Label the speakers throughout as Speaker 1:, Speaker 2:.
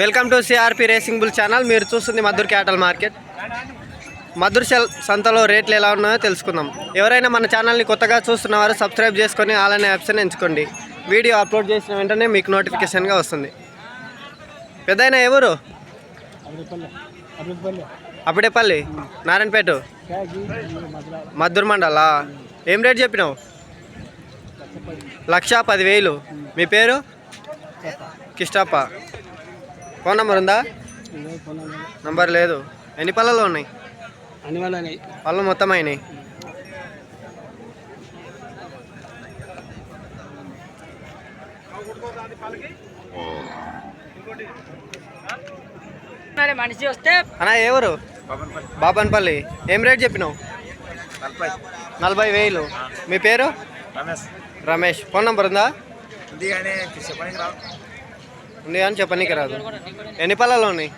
Speaker 1: Welcome to CRP racing bull channel. మీరు చూస్తుంది Madhur cattle market. Madhur సెల్ సంతలో రేట్లు ఎలా ఉన్నాయో తెలుసుకుందాం. ఎవరైనా మన ఛానల్ని కొత్తగా చూస్తున్నవారు సబ్స్క్రైబ్ చేసుకొని ఆల్ ఆప్షన్ ఎంచుకోండి. వీడియో అప్లోడ్ చేసిన వెంటనే మీకు నోటిఫికేషన్గా వస్తుంది. పెద్దయినా ఎవరు? అప్పుడేపల్లి. నారాయణపేట. మధుర్ మండలా. ఏం రేట్ చెప్పినావు? లక్షా పదివేలు. మీ పేరు? కిష్టప్ప ఫోన్ నెంబర్ ఉందా? నంబర్ లేదు. ఎన్ని పళ్ళలో ఉన్నాయి?
Speaker 2: అన్ని
Speaker 1: పళ్ళు మొత్తం అయినాయి.
Speaker 3: మనిషి వస్తే
Speaker 1: అన్నా ఎవరు? బాపన్పల్లి. ఏం రేట్ చెప్పినావు? నలభై. వేలు. మీ పేరు?
Speaker 4: రమేష్.
Speaker 1: రమేష్. ఫోన్ నెంబర్ ఉందా?
Speaker 4: ఉంది
Speaker 1: అని చెప్పనీకి రాదు. ఎన్ని పళ్ళలో ఉన్నాయి?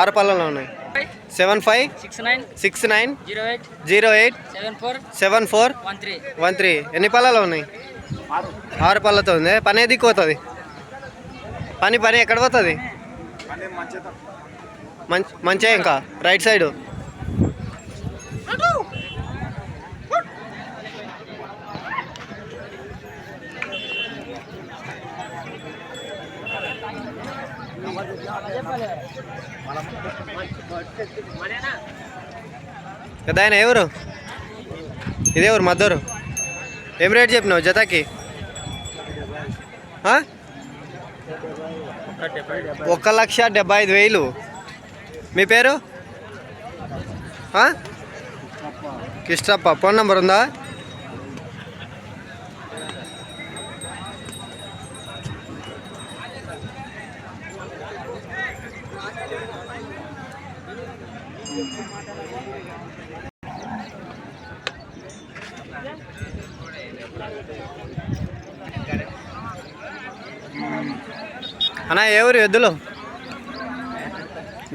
Speaker 1: ఆరు పళ్ళలో ఉన్నాయి. Seven five
Speaker 3: six nine
Speaker 1: six nine
Speaker 3: zero eight
Speaker 1: zero eight
Speaker 3: seven four
Speaker 1: seven four
Speaker 3: one three
Speaker 1: one three. ఎన్ని పళ్ళలో ఉన్నాయి? ఆరు పళ్ళతో ఉంది. పని ఏది పోతుంది? పని పని ఎక్కడ పోతుంది? మంచి మంచిగా ఇంకా. Right side. కదా ఆయన ఎవరు? ఇదే ఎవరు మద్దరు. ఏం రేట్ చెప్పినావు జతకి? ఒక లక్ష డెబ్బై ఐదు వేలు. మీ పేరు? కిష్టప్ప ఫోన్ నెంబర్ ఉందా? అన్న ఏ ఊరు? ఎద్దులు.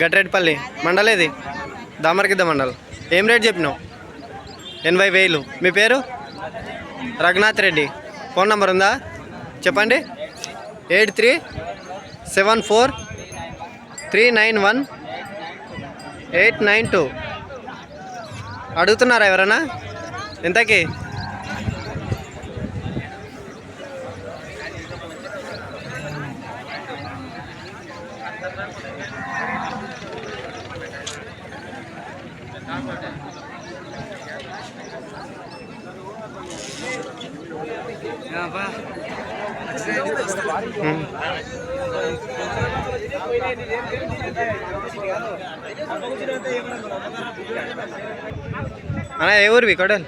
Speaker 1: గట్రేటిపల్లి మండలేది దామరకిద్ద మండల్. ఏం రేట్ చెప్పినావు? ఎనభై వేలు. మీ పేరు? రఘునాథ్ రెడ్డి. ఫోన్ నంబర్ ఉందా? చెప్పండి. Eight three seven four three nine one eight nine two. అడుగుతున్నారా ఎవరన్నా? ఎంతకి? అన్న ఏ ఊరివి? కొడలు.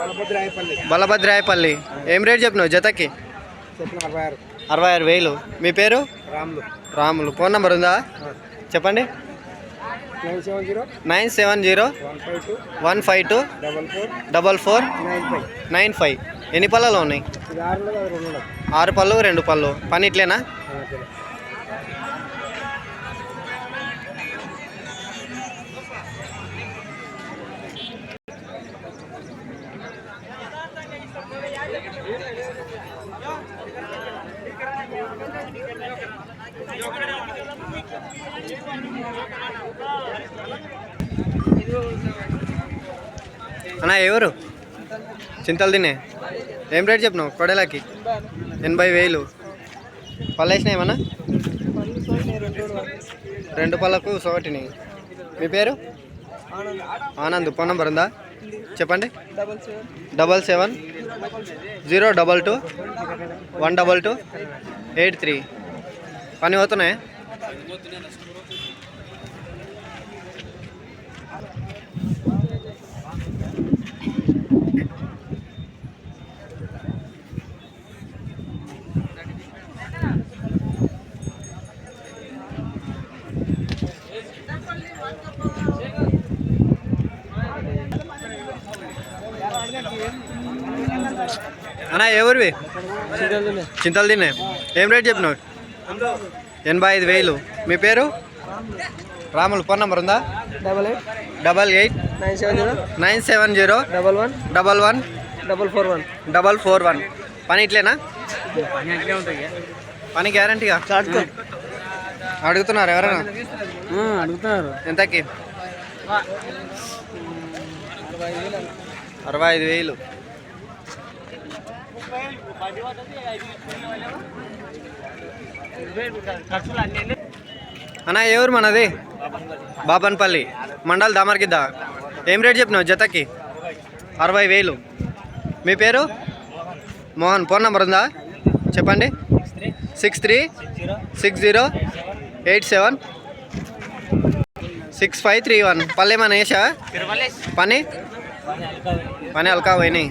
Speaker 2: బలభద్రాయపల్లి
Speaker 1: బలభద్రాయపల్లి ఏం రేట్ చెప్పినావు జతకి?
Speaker 2: చెప్పిన అరవై ఆరు
Speaker 1: వేలు. మీ పేరు?
Speaker 2: రాములు.
Speaker 1: రాములు. ఫోన్ నెంబర్ ఉందా? చెప్పండి.
Speaker 2: Nine seven zero one five two.
Speaker 1: One five two
Speaker 2: double four.
Speaker 1: Double four
Speaker 2: nine five.
Speaker 1: Nine five. ఎన్ని పళ్ళలో ఉన్నాయి?
Speaker 2: ఆరు
Speaker 1: పళ్ళు రెండు పళ్ళు. పని ఇట్లేనా? అన్నా ఎవరు? చింతలు తినే. ఏం రేట్ చెప్పినావు? కొడేలాకి. ఎనభై వేలు. పళ్ళు వేసినాయి ఏమన్నా? రెండు పళ్ళకు సోటిని మీ పేరు? ఆనంద్. ఫోన్ నంబర్ ఉందా? చెప్పండి. Double seven. Zero double two. One double two. Eight three. పని అవుతున్నాయి అన్న ఎవరివి చింతలు తినే ఏం రేట్ చెప్పినావు? ఎనభై ఐదు వేలు. మీ పేరు? రాములు. ఫోన్ నంబర్ ఉందా?
Speaker 2: Double eight.
Speaker 1: Double eight.
Speaker 2: Nine seven zero.
Speaker 1: Nine seven zero.
Speaker 2: Double one.
Speaker 1: Double one.
Speaker 2: Double four one.
Speaker 1: Double four one. పని ఇట్లేనా? పని గ్యారంటీగా? అడుగుతున్నారు ఎవరైనా?
Speaker 2: అడుగుతున్నారు.
Speaker 1: ఎంతకి? అరవై ఐదు వేలు. అన్నా ఏ ఊరు మనది? బాపన్పల్లి మండల్ దామర్గిద్ద. ఏం రేట్ చెప్పినావు జతకి? అరవై వేలు. మీ పేరు? మోహన్. ఫోన్ నెంబర్ ఉందా? చెప్పండి. Six three six zero eight seven six five three one. పల్లె మన వేసా పని? పని అల్కా పోయినాయి.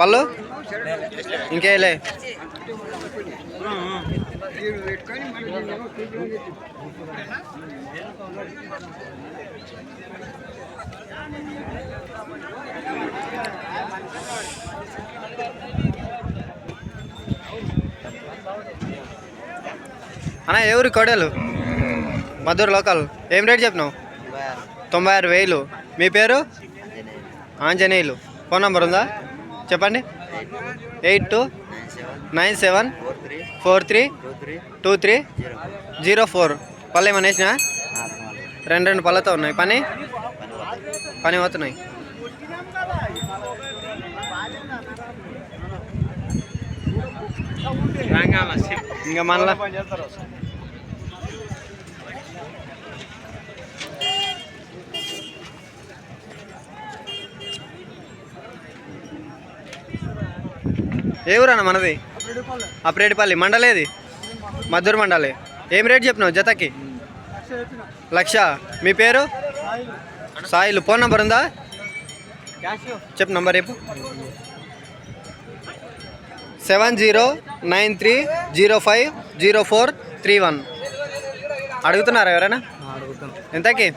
Speaker 1: పళ్ళు? ఇంకేలే. అన్న ఎవరు కొడలు? మధుర లోకల్. ఏం రేట్ చెప్పినావు? తొంభై ఆరు వేలు. మీ పేరు? ఆంజనేయులు. ఫోన్ నంబర్ ఉందా? చెప్పండి. Eight two nine seven four three two three zero four పళ్ళు ఏమైనా వేసినా? రెండు రెండు పళ్ళతో ఉన్నాయి. పని? పని పోతున్నాయి. ఇంకా మళ్ళా? ఏ ఊరన్న మనది? అప్రేటిపల్లి మండలేది మద్దూరు మండలి. ఏం రేట్ చెప్పినావు జతకి? లక్ష మీ పేరు? సాయిలు. ఫోన్ నంబర్ ఉందా? చెప్పు నంబర్ రేపు. Seven zero nine three zero five zero four three one. అడుగుతున్నారా ఎవరైనా? ఎంతకి?